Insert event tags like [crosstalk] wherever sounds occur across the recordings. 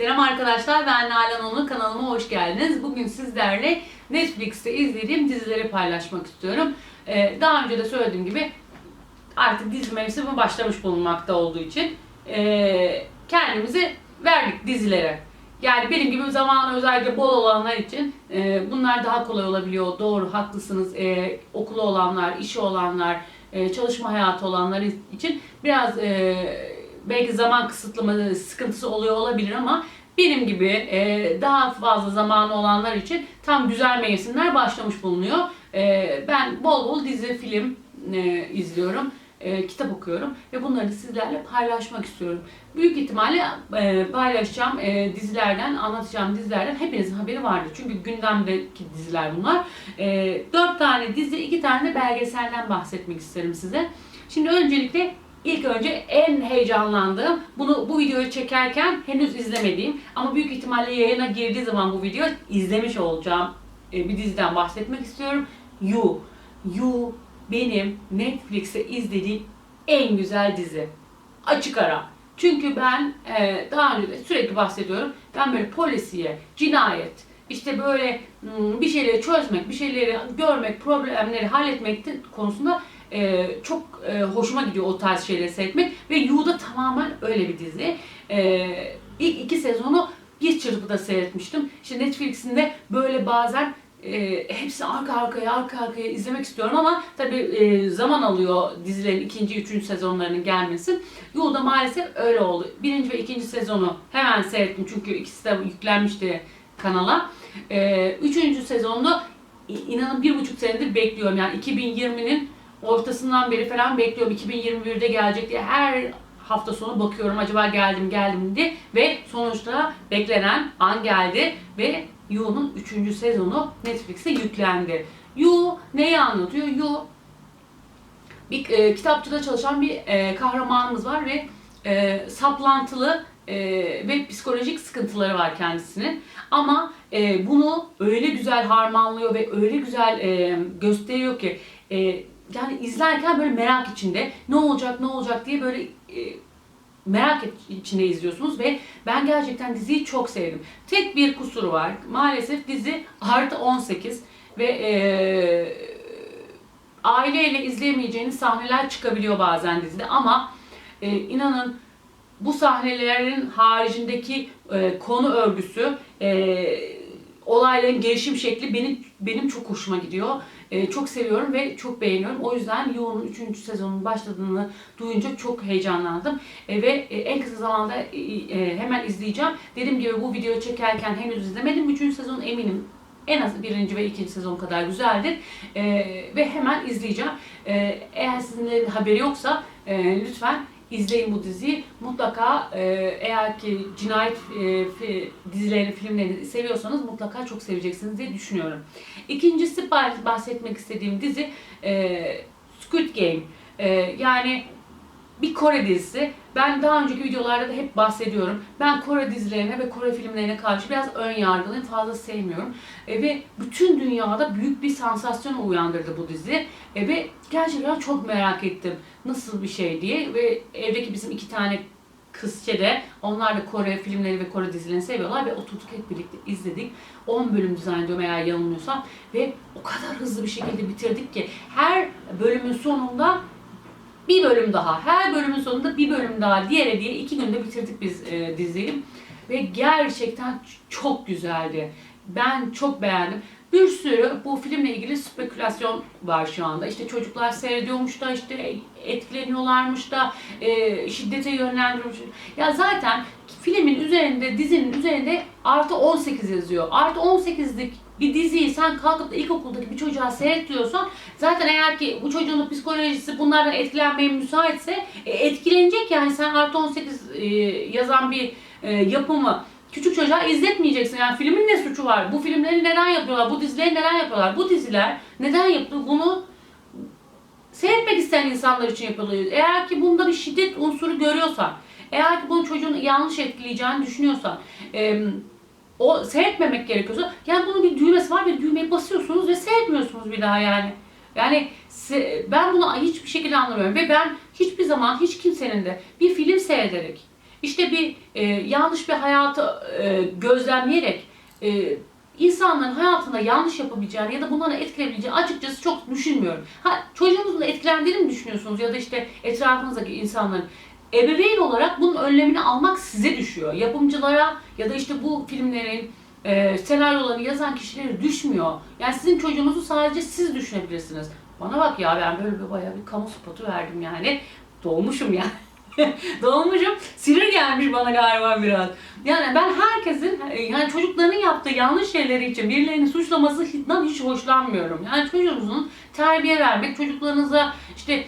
Selam arkadaşlar ben Nalan Onur kanalıma hoş geldiniz. Bugün sizlerle Netflix'te izlediğim dizileri paylaşmak istiyorum. Ee, daha önce de söylediğim gibi artık dizi mevsimi başlamış bulunmakta olduğu için ee, kendimizi verdik dizilere. Yani benim gibi zamanı özellikle bol olanlar için e, bunlar daha kolay olabiliyor. Doğru, haklısınız. E, okulu olanlar, işi olanlar, e, çalışma hayatı olanlar için biraz e, belki zaman kısıtlama sıkıntısı oluyor olabilir ama benim gibi e, daha fazla zamanı olanlar için tam güzel mevsimler başlamış bulunuyor. E, ben bol bol dizi, film e, izliyorum e, kitap okuyorum ve bunları da sizlerle paylaşmak istiyorum. Büyük ihtimalle e, paylaşacağım e, dizilerden, anlatacağım dizilerden hepinizin haberi vardır. Çünkü gündemdeki diziler bunlar. E, 4 tane dizi, 2 tane de belgeselden bahsetmek isterim size. Şimdi öncelikle ilk önce en heyecanlandığım, bunu bu videoyu çekerken henüz izlemediğim ama büyük ihtimalle yayına girdiği zaman bu video izlemiş olacağım e, bir diziden bahsetmek istiyorum. You. You benim Netflix'te izlediğim en güzel dizi. Açık ara. Çünkü ben e, daha önce de sürekli bahsediyorum. Ben böyle polisiye, cinayet, işte böyle hmm, bir şeyleri çözmek, bir şeyleri görmek, problemleri halletmek konusunda e, çok e, hoşuma gidiyor o tarz şeyleri seyretmek. Ve You'da tamamen öyle bir dizi. E, ilk iki sezonu bir çırpıda seyretmiştim. İşte Netflix'in de böyle bazen e, hepsini arka arkaya arka arkaya izlemek istiyorum ama tabi e, zaman alıyor dizilerin ikinci, üçüncü sezonlarının gelmesi. Yolda maalesef öyle oldu. Birinci ve ikinci sezonu hemen seyrettim çünkü ikisi de yüklenmişti kanala. E, üçüncü sezonda inanın bir buçuk senedir bekliyorum. Yani 2020'nin ortasından beri falan bekliyorum. 2021'de gelecek diye her hafta sonu bakıyorum acaba geldim geldim diye ve sonuçta beklenen an geldi ve You'nun 3. sezonu Netflix'e yüklendi. You neyi anlatıyor? You bir e, kitapçıda çalışan bir e, kahramanımız var ve e, saplantılı e, ve psikolojik sıkıntıları var kendisinin. Ama e, bunu öyle güzel harmanlıyor ve öyle güzel e, gösteriyor ki e, yani izlerken böyle merak içinde ne olacak ne olacak diye böyle e, merak içinde izliyorsunuz ve ben gerçekten diziyi çok sevdim. Tek bir kusuru var. Maalesef dizi artı 18 ve e, aileyle izleyemeyeceğiniz sahneler çıkabiliyor bazen dizide ama e, inanın bu sahnelerin haricindeki e, konu örgüsü e, olayların gelişim şekli benim benim çok hoşuma gidiyor. Ee, çok seviyorum ve çok beğeniyorum. O yüzden Yoğun'un 3. sezonun başladığını duyunca çok heyecanlandım. E, ve en kısa zamanda e, e, hemen izleyeceğim. Dediğim gibi bu videoyu çekerken henüz izlemedim. 3. sezon eminim en az birinci ve ikinci sezon kadar güzeldir. E, ve hemen izleyeceğim. E, eğer sizin haberi yoksa e, lütfen izleyin bu diziyi. Mutlaka e, eğer ki cinayet e, fi, dizilerini, filmlerini seviyorsanız mutlaka çok seveceksiniz diye düşünüyorum. İkincisi bahsetmek istediğim dizi e, Squid Game. E, yani bir Kore dizisi. Ben daha önceki videolarda da hep bahsediyorum. Ben Kore dizilerine ve Kore filmlerine karşı biraz ön yargılıyım. Fazla sevmiyorum. E, ve bütün dünyada büyük bir sansasyon uyandırdı bu dizi. E, ve gerçekten çok merak ettim. Nasıl bir şey diye. Ve evdeki bizim iki tane kızçe de onlar da Kore filmleri ve Kore dizilerini seviyorlar ve oturduk hep birlikte izledik. 10 bölüm zannediyorum eğer yanılmıyorsam ve o kadar hızlı bir şekilde bitirdik ki her bölümün sonunda bir bölüm daha. Her bölümün sonunda bir bölüm daha diğer diye iki günde bitirdik biz e, diziyi. Ve gerçekten çok güzeldi. Ben çok beğendim. Bir sürü bu filmle ilgili spekülasyon var şu anda. İşte çocuklar seyrediyormuş da işte etkileniyorlarmış da e, şiddete yönlendiriyormuş. Ya zaten filmin üzerinde, dizinin üzerinde artı 18 yazıyor. Artı 18'lik bir diziyi sen kalkıp da ilkokuldaki bir çocuğa seyretliyorsan zaten eğer ki bu çocuğun psikolojisi bunlardan etkilenmeye müsaitse e, etkilenecek yani sen artı 18 e, yazan bir e, yapımı küçük çocuğa izletmeyeceksin. Yani filmin ne suçu var? Bu filmleri neden yapıyorlar? Bu dizileri neden yapıyorlar? Bu diziler neden yapılıyor? Bunu seyretmek isteyen insanlar için yapılıyor. Eğer ki bunda bir şiddet unsuru görüyorsan, eğer ki bunun çocuğun yanlış etkileyeceğini düşünüyorsan, e, o seyretmemek gerekiyorsa yani bunun bir düğmesi var ve düğmeyi basıyorsunuz ve seyretmiyorsunuz bir daha yani. Yani ben bunu hiçbir şekilde anlamıyorum ve ben hiçbir zaman hiç kimsenin de bir film seyrederek işte bir e, yanlış bir hayatı e, gözlemleyerek e, insanların hayatında yanlış yapabileceğini ya da bunları etkileyebileceğini açıkçası çok düşünmüyorum. Ha çocuğunuzun etkilendiğini mi düşünüyorsunuz ya da işte etrafınızdaki insanların ebeveyn olarak bunun önlemini almak size düşüyor. Yapımcılara ya da işte bu filmlerin e, senaryolarını yazan kişilere düşmüyor. Yani sizin çocuğunuzu sadece siz düşünebilirsiniz. Bana bak ya ben böyle bir bayağı bir kamu spotu verdim yani. Doğmuşum yani. [laughs] Doğmuşum. Sinir gelmiş bana galiba biraz. Yani ben herkesin yani çocukların yaptığı yanlış şeyleri için birilerini suçlamasından hiç hoşlanmıyorum. Yani çocuğunuzun terbiye vermek, çocuklarınıza işte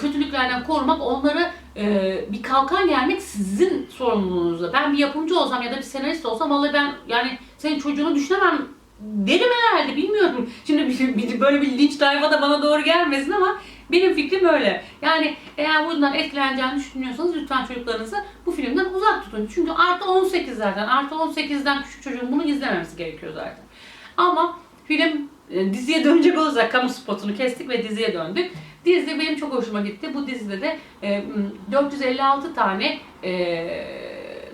kötülüklerden korumak, onları e, bir kalkan gelmek sizin sorumluluğunuzda. Ben bir yapımcı olsam ya da bir senarist olsam vallahi ben yani senin çocuğunu düşünemem derim herhalde bilmiyorum. Şimdi bir, bir- böyle bir linç tayfa da bana doğru gelmesin ama benim fikrim öyle. Yani eğer bundan etkileneceğini düşünüyorsanız lütfen çocuklarınızı bu filmden uzak tutun. Çünkü artı 18 zaten. Artı 18'den küçük çocuğun bunu izlememesi gerekiyor zaten. Ama film e, diziye dönecek olursak kamu spotunu kestik ve diziye döndük. Dizi benim çok hoşuma gitti. Bu dizide de e, m, 456 tane e,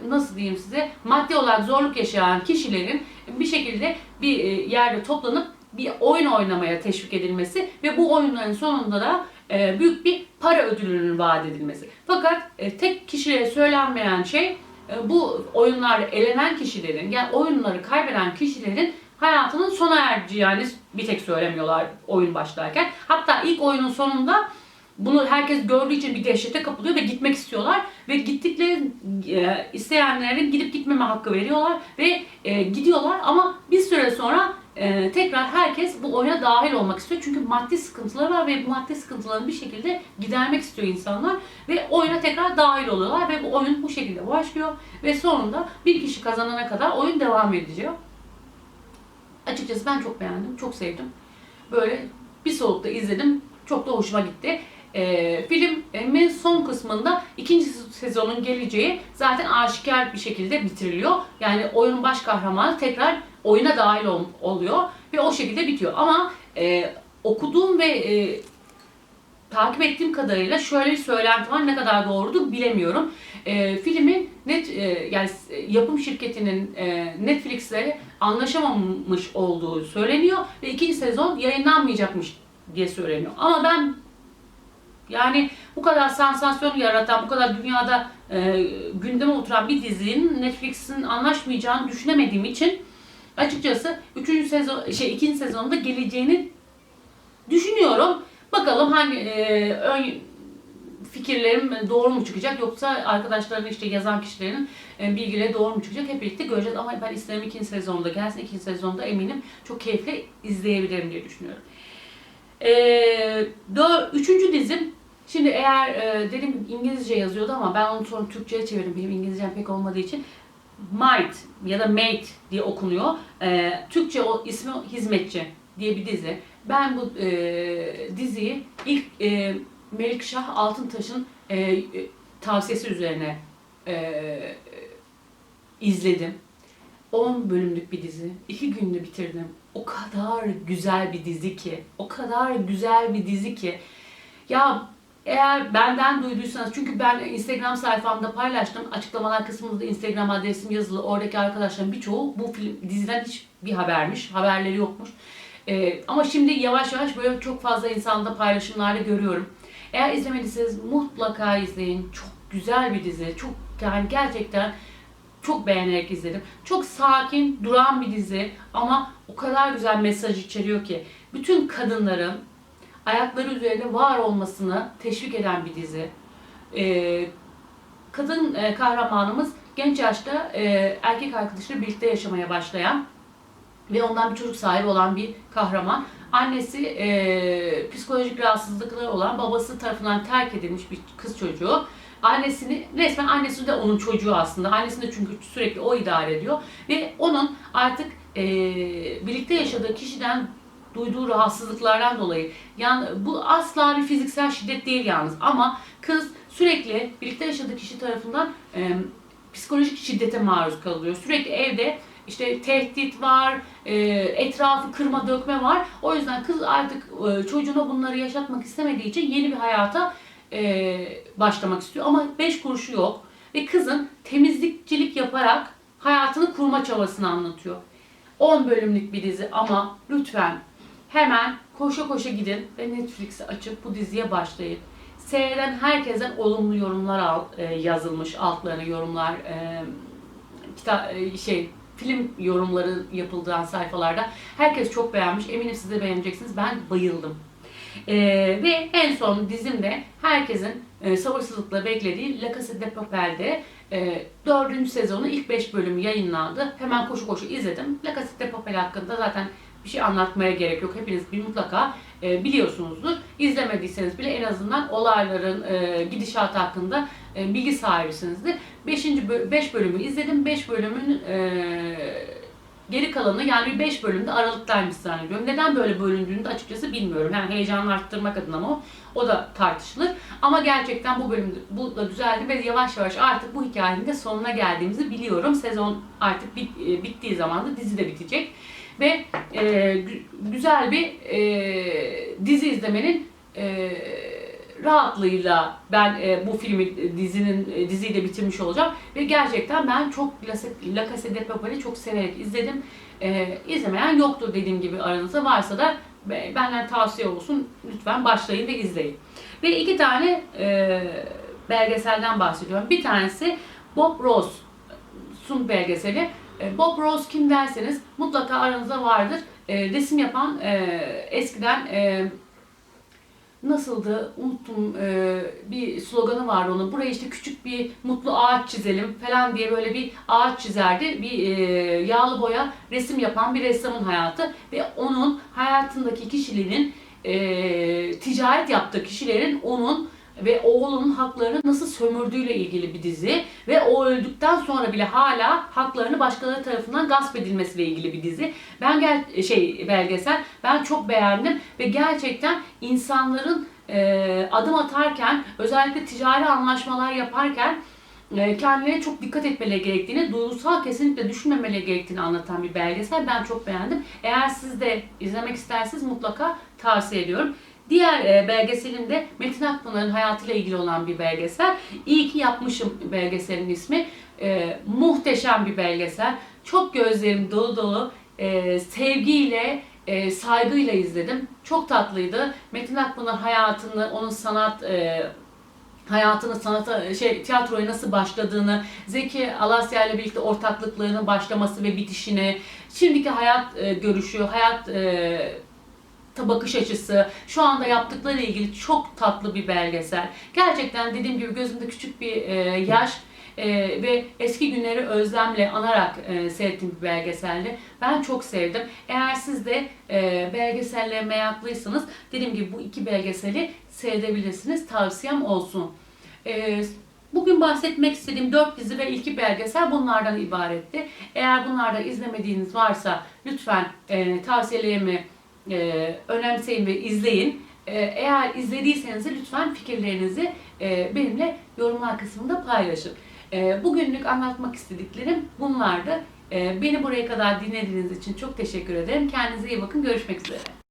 nasıl diyeyim size maddi olarak zorluk yaşayan kişilerin bir şekilde bir e, yerde toplanıp bir oyun oynamaya teşvik edilmesi ve bu oyunların sonunda da e, büyük bir para ödülünün vaat edilmesi. Fakat e, tek kişiye söylenmeyen şey bu oyunlarda elenen kişilerin yani oyunları kaybeden kişilerin hayatının sona erdiği yani bir tek söylemiyorlar oyun başlarken. Hatta ilk oyunun sonunda bunu herkes gördüğü için bir dehşete kapılıyor ve gitmek istiyorlar. Ve gittikleri e, isteyenlerin gidip gitmeme hakkı veriyorlar ve e, gidiyorlar. Ama bir süre sonra e, tekrar herkes bu oyuna dahil olmak istiyor. Çünkü maddi sıkıntıları var ve bu maddi sıkıntılarını bir şekilde gidermek istiyor insanlar. Ve oyuna tekrar dahil oluyorlar ve bu oyun bu şekilde başlıyor. Ve sonunda bir kişi kazanana kadar oyun devam edecek. Açıkçası ben çok beğendim, çok sevdim. Böyle bir solukta izledim, çok da hoşuma gitti. Ee, filmin son kısmında ikinci sezonun geleceği zaten aşikar bir şekilde bitiriliyor. Yani oyunun baş kahramanı tekrar oyuna dahil ol- oluyor ve o şekilde bitiyor. Ama e, okuduğum ve e, takip ettiğim kadarıyla şöyle bir söylenti var. Ne kadar doğrudur bilemiyorum. E, filmin net e, yani s- yapım şirketinin e, Netflix'le anlaşamamış olduğu söyleniyor ve ikinci sezon yayınlanmayacakmış diye söyleniyor. Ama ben yani bu kadar sansasyon yaratan, bu kadar dünyada e, gündeme oturan bir dizinin Netflix'in anlaşmayacağını düşünemediğim için açıkçası 3. sezon şey 2. sezonda geleceğini düşünüyorum. Bakalım hangi e, ön fikirlerim doğru mu çıkacak yoksa arkadaşların işte yazan kişilerin e, bilgileri doğru mu çıkacak hep birlikte göreceğiz. Ama ben isterim ikinci sezonda gelsin. ikinci sezonda eminim çok keyifli izleyebilirim diye düşünüyorum. E, dör, üçüncü dizim Şimdi eğer e, gibi İngilizce yazıyordu ama ben onu sonra Türkçe'ye çevirdim. Benim İngilizcem pek olmadığı için. Might ya da Mate diye okunuyor. E, Türkçe o ismi Hizmetçi diye bir dizi. Ben bu e, diziyi ilk e, Melikşah Altıntaş'ın e, tavsiyesi üzerine e, izledim. 10 bölümlük bir dizi. 2 günde bitirdim. O kadar güzel bir dizi ki. O kadar güzel bir dizi ki. Ya eğer benden duyduysanız çünkü ben Instagram sayfamda paylaştım. Açıklamalar kısmında da Instagram adresim yazılı. Oradaki arkadaşlarım birçoğu bu film diziden hiç bir habermiş. Haberleri yokmuş. Ee, ama şimdi yavaş yavaş böyle çok fazla insanda paylaşımlarda görüyorum. Eğer izlemediyseniz mutlaka izleyin. Çok güzel bir dizi. Çok yani gerçekten çok beğenerek izledim. Çok sakin, duran bir dizi ama o kadar güzel mesaj içeriyor ki bütün kadınların ayakları üzerinde var olmasını teşvik eden bir dizi. Ee, kadın e, kahramanımız genç yaşta e, erkek arkadaşıyla birlikte yaşamaya başlayan ve ondan bir çocuk sahibi olan bir kahraman. Annesi e, psikolojik rahatsızlıkları olan babası tarafından terk edilmiş bir kız çocuğu. Annesini resmen annesi de onun çocuğu aslında. Annesini de çünkü sürekli o idare ediyor ve onun artık e, birlikte yaşadığı kişiden duyduğu rahatsızlıklardan dolayı yani bu asla bir fiziksel şiddet değil yalnız ama kız sürekli birlikte yaşadığı kişi tarafından e, psikolojik şiddete maruz kalıyor. Sürekli evde işte tehdit var, e, etrafı kırma dökme var. O yüzden kız artık e, çocuğuna bunları yaşatmak istemediği için yeni bir hayata e, başlamak istiyor. Ama beş kuruşu yok. ve kızın temizlikçilik yaparak hayatını kurma çabasını anlatıyor. 10 bölümlük bir dizi ama lütfen hemen koşa koşa gidin ve Netflix'i açıp bu diziye başlayın. Seyreden herkesten olumlu yorumlar al, yazılmış altlarına yorumlar kita, e, şey film yorumları yapıldığı sayfalarda herkes çok beğenmiş. Eminim siz de beğeneceksiniz. Ben bayıldım. E, ve en son dizimde herkesin e, sabırsızlıkla beklediği La Casa de Papel'de e, dördüncü sezonu ilk 5 bölüm yayınlandı. Hemen koşu koşu izledim. La Casa de Papel hakkında zaten bir şey anlatmaya gerek yok. Hepiniz bir mutlaka e, biliyorsunuzdur. İzlemediyseniz bile en azından olayların e, gidişatı hakkında e, bilgi sahibisinizdir. 5. 5 bölümü izledim. 5 bölümün e, geri kalanı yani bir 5 bölümde aralıktaymış zannediyorum. Neden böyle bölündüğünü de açıkçası bilmiyorum. Yani heyecanını arttırmak adına mı o, da tartışılır. Ama gerçekten bu bölüm bu da düzeldi ve yavaş yavaş artık bu hikayenin de sonuna geldiğimizi biliyorum. Sezon artık bit, e, bittiği zaman da dizi de bitecek. Ve e, gü- güzel bir e, dizi izlemenin e, rahatlığıyla ben e, bu filmi e, dizinin e, diziyi de bitirmiş olacağım ve gerçekten ben çok La, Casa de Papel'i çok severek izledim. E, izlemeyen yoktur dediğim gibi aranızda varsa da be- benden tavsiye olsun lütfen başlayın ve izleyin. Ve iki tane e, belgeselden bahsediyorum. Bir tanesi Bob Ross'un belgeseli. E, Bob Ross kim derseniz mutlaka aranızda vardır. E, resim yapan e, eskiden e, nasıldı unuttum e, bir sloganı vardı onun. Buraya işte küçük bir mutlu ağaç çizelim falan diye böyle bir ağaç çizerdi. Bir e, yağlı boya resim yapan bir ressamın hayatı ve onun hayatındaki kişilerin e, ticaret yaptığı kişilerin onun ve oğlunun haklarını nasıl sömürdüğüyle ilgili bir dizi ve o öldükten sonra bile hala haklarını başkaları tarafından gasp edilmesiyle ilgili bir dizi. Ben gel şey belgesel ben çok beğendim ve gerçekten insanların e, adım atarken özellikle ticari anlaşmalar yaparken e, kendilerine çok dikkat etmeleri gerektiğini, duygusal kesinlikle düşünmemeleri gerektiğini anlatan bir belgesel. Ben çok beğendim. Eğer siz de izlemek isterseniz mutlaka tavsiye ediyorum. Diğer e, belgeselim de Metin Akpınar'ın hayatıyla ilgili olan bir belgesel. İyi ki yapmışım belgeselin ismi. E, muhteşem bir belgesel. Çok gözlerim dolu dolu. E, sevgiyle, e, saygıyla izledim. Çok tatlıydı. Metin Akpınar hayatını, onun sanat e, hayatını sanata şey tiyatroya nasıl başladığını, Zeki Alasya ile birlikte ortaklıklarının başlaması ve bitişini, şimdiki hayat e, görüşü, hayat e, bakış açısı, şu anda yaptıkları ilgili çok tatlı bir belgesel. Gerçekten dediğim gibi gözümde küçük bir e, yaş e, ve eski günleri özlemle anarak e, seyrettiğim bir belgeseldi. Ben çok sevdim. Eğer siz de e, belgesellere meraklıysanız dediğim gibi bu iki belgeseli seyredebilirsiniz. Tavsiyem olsun. E, Bugün bahsetmek istediğim 4 dizi ve iki belgesel bunlardan ibaretti. Eğer bunlarda izlemediğiniz varsa lütfen e, tavsiyelerimi e, önemseyin ve izleyin. E, eğer izlediyseniz de lütfen fikirlerinizi e, benimle yorumlar kısmında paylaşın. E, bugünlük anlatmak istediklerim bunlardı. E, beni buraya kadar dinlediğiniz için çok teşekkür ederim. Kendinize iyi bakın. Görüşmek üzere.